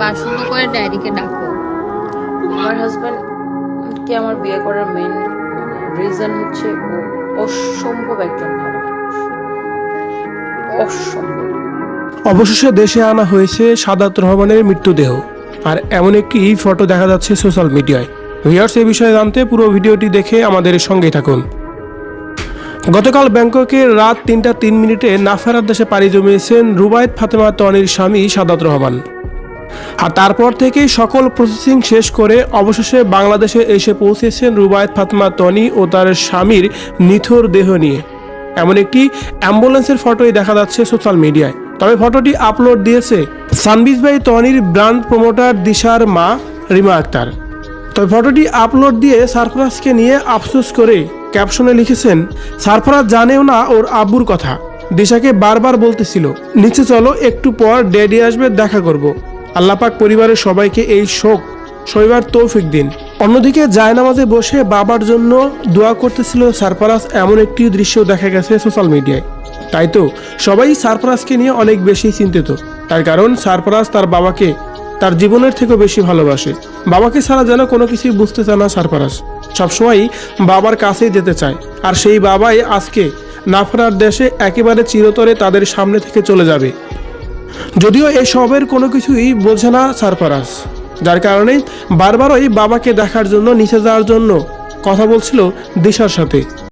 বাসন করে ড্যাডিকে ডাকো। আমার হাজব্যান্ডকে আমার বিয়ে করার মেন রিজন হচ্ছে অসম্ভব একজন ভালো। অবশেষে দেশে আনা হয়েছে সাদাত রহমানের মৃত্যুদেহ আর এমন একটি ফটো দেখা যাচ্ছে সোশ্যাল মিডিয়ায়। ভিউয়ার্স এই বিষয়ে জানতে পুরো ভিডিওটি দেখে আমাদের সঙ্গেই থাকুন। গতকাল ব্যাংককের রাত তিনটা তিন মিনিটে নাফেরার দেশে পাড়ি জমিয়েছেন রুবায়ত ফাতেমা তনির স্বামী সাদাত রহমান। আর তারপর থেকেই সকল প্রসেসিং শেষ করে অবশেষে বাংলাদেশে এসে পৌঁছেছেন রুবায়ত ফাতেমা তনি ও তার স্বামীর নিথর দেহ নিয়ে। এমন একটি অ্যাম্বুলেন্সের ফটোই দেখা যাচ্ছে সোশ্যাল মিডিয়ায়। তবে ফটোটি আপলোড দিয়েছে সানবিজ ভাই তনির ব্র্যান্ড প্রমোটার দিশার মা রিমা আক্তার। তবে ফটোটি আপলোড দিয়ে সারফরাজকে নিয়ে আফসোস করে ক্যাপশনে লিখেছেন, সারফরাজ জানেও না ওর আব্বুর কথা। দিশাকে বারবার বলতেছিল, নিচে চলো, একটু পর ড্যাডি আসবে, দেখা করব। আল্লাপাক পরিবারের সবাইকে এই শোক, শৈবার তৌফিক দিন। অন্যদিকে জায়নামাজে বসে বাবার জন্য দোয়া করতেছিল সারফরাজ এমন একটি দৃশ্য দেখা গেছে সোশ্যাল মিডিয়ায়। তাই তো, সবাই সারফরাজকে নিয়ে অনেক বেশি চিন্তিত। তার কারণ সারফরাজ তার বাবাকে, তার জীবনের থেকেও বেশি ভালোবাসে। বাবাকে ছাড়া যেন কোনো কিছুই বুঝতে চায় না সারফরাজ। সবসময়ই বাবার কাছেই যেতে চায়। আর সেই বাবাই আজকে নাফরার দেশে একেবারে চিরতরে তাদের সামনে থেকে চলে যাবে। যদিও এসবের কোনো কিছুই বোঝে না সারফরাজ। যার কারণে বারবারই বাবাকে দেখার জন্য নিচে যাওয়ার জন্য কথা বলছিল দিশার সাথে।